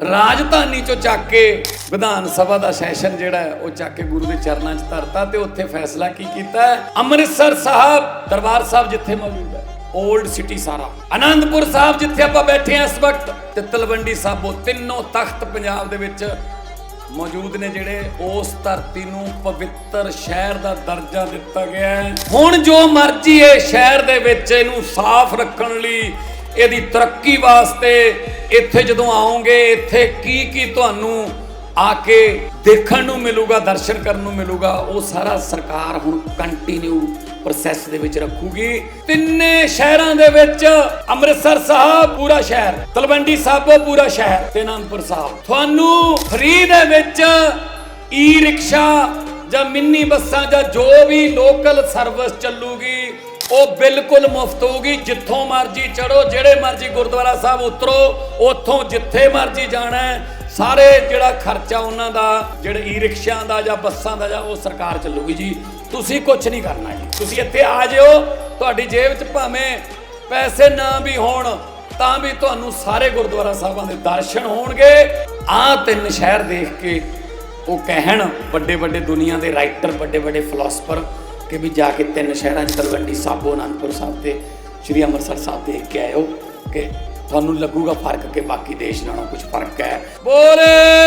ਰਾਜਧਾਨੀ ਚੋਂ ਚੱਕ ਕੇ ਵਿਧਾਨ ਸਭਾ ਦਾ ਸੈਸ਼ਨ ਜਿਹੜਾ ਹੈ, ਉਹ ਚੱਕ ਕੇ ਗੁਰੂ ਦੇ ਚਰਨਾਂ 'ਚ ਧਰਤਾ ਤੇ ਉੱਥੇ ਫੈਸਲਾ ਕੀ ਕੀਤਾ ਅੰਮ੍ਰਿਤਸਰ ਸਾਹਿਬ, ਦਰਬਾਰ ਸਾਹਿਬ ਜਿੱਥੇ ਮੌਜੂਦ ਹੈ 올ਡ ਸਿਟੀ ਸਾਰਾ। ਆਨੰਦਪੁਰ ਸਾਹਿਬ ਜਿੱਥੇ ਆਪਾਂ ਬੈਠੇ ਹਾਂ ਇਸ ਵਕਤ ਤੇ ਤਲਵੰਡੀ ਸਾਬੋ, ਤਿੰਨੋਂ ਤਖਤ ਪੰਜਾਬ ਦੇ ਵਿੱਚ ਮੌਜੂਦ ਨੇ ਜਿਹੜੇ ਉਸ ਧਰਤੀ ਨੂੰ ਪਵਿੱਤਰ ਸ਼ਹਿਰ ਦਾ ਦਰਜਾ ਦਿੱਤਾ ਗਿਆ ਹੈ। ਹੁਣ ਜੋ ਮਰਜ਼ੀ ਹੈ ਸ਼ਹਿਰ ਦੇ ਵਿੱਚ ਇਹਨੂੰ ਸਾਫ਼ ਰੱਖਣ ਲਈ ਇਹਦੀ ਤਰੱਕੀ ਵਾਸਤੇ ਇੱਥੇ ਜਦੋਂ ਆਓਗੇ ਇੱਥੇ ਕੀ ਕੀ ਤੁਹਾਨੂੰ ਆ ਕੇ ਦੇਖਣ ਨੂੰ ਮਿਲੂਗਾ, ਦਰਸ਼ਨ ਕਰਨ ਨੂੰ ਮਿਲੂਗਾ, ਉਹ ਸਾਰਾ ਸਰਕਾਰ ਹੁਣ ਕੰਟੀਨਿਊ ਪ੍ਰੋਸੈਸ ਦੇ ਵਿੱਚ ਰੱਖੂਗੀ। ਤਿੰਨੇ ਸ਼ਹਿਰਾਂ ਦੇ ਵਿੱਚ ਅੰਮ੍ਰਿਤਸਰ ਸਾਹਿਬ ਪੂਰਾ ਸ਼ਹਿਰ, ਤਲਵੰਡੀ ਸਾਬੋ ਪੂਰਾ ਸ਼ਹਿਰ ਤੇ ਅਨੰਦਪੁਰ ਸਾਹਿਬ। ਤੁਹਾਨੂੰ ਫ੍ਰੀ ਦੇ ਵਿੱਚ ਈ ਰਿਕਸ਼ਾ ਜਾਂ ਮਿੰਨੀ ਬੱਸਾਂ ਜਾਂ ਜੋ ਵੀ ਲੋਕਲ ਸਰਵਿਸ ਚੱਲੂਗੀ ਉਹ ਬਿਲਕੁਲ ਮੁਫਤ ਹੋਊਗੀ। ਜਿੱਥੋਂ ਮਰਜ਼ੀ ਚੜੋ ਜਿਹੜੇ ਮਰਜ਼ੀ ਗੁਰਦੁਆਰਾ ਸਾਹਿਬ ਉਤਰੋ, ਉੱਥੋਂ ਜਿੱਥੇ ਮਰਜ਼ੀ ਜਾਣਾ ਸਾਰੇ ਜਿਹੜਾ ਖਰਚਾ ਉਹਨਾਂ ਦਾ, ਜਿਹੜੇ ਈ ਰਿਕਸ਼ਿਆਂ ਦਾ ਜਾਂ ਬੱਸਾਂ ਦਾ ਜਾਂ ਉਹ ਸਰਕਾਰ ਚੱਲੂਗੀ ਜੀ। ਤੁਸੀਂ ਕੁਝ ਨਹੀਂ ਕਰਨਾ ਜੀ। ਤੁਸੀਂ ਇੱਥੇ ਆ ਜਿਓ, ਤੁਹਾਡੀ ਜੇਬ 'ਚ ਭਾਵੇਂ ਪੈਸੇ ਨਾ ਵੀ ਹੋਣ, ਤਾਂ ਵੀ ਤੁਹਾਨੂੰ ਸਾਰੇ ਗੁਰਦੁਆਰਾ ਸਾਹਿਬਾਂ ਦੇ ਦਰਸ਼ਨ ਹੋਣਗੇ। ਆਹ ਤਿੰਨ ਸ਼ਹਿਰ ਦੇਖ ਕੇ ਉਹ ਕਹਿਣ ਵੱਡੇ ਵੱਡੇ ਦੁਨੀਆ ਦੇ ਰਾਈਟਰ ਵੱਡੇ ਵੱਡੇ ਫਿਲਾਸਫਰ ਕਿ ਵੀ ਜਾ ਕੇ ਤਿੰਨ ਸ਼ਹਿਰਾਂ 'ਚ ਤਲਵੰਡੀ ਸਾਬੋ ਅਨੰਦਪੁਰ ਸਾਹਿਬ ਤੇ, ਸ੍ਰੀ ਅੰਮ੍ਰਿਤਸਰ ਸਾਹਿਬ ਦੇਖ ਕੇ ਆਇਓ ਕਿ ਤੁਹਾਨੂੰ ਲੱਗੂਗਾ ਫ਼ਰਕ ਕਿ ਬਾਕੀ ਦੇਸ਼ ਨਾਲੋਂ ਕੁਝ ਫ਼ਰਕ ਹੈ। ਬੋਲੇ!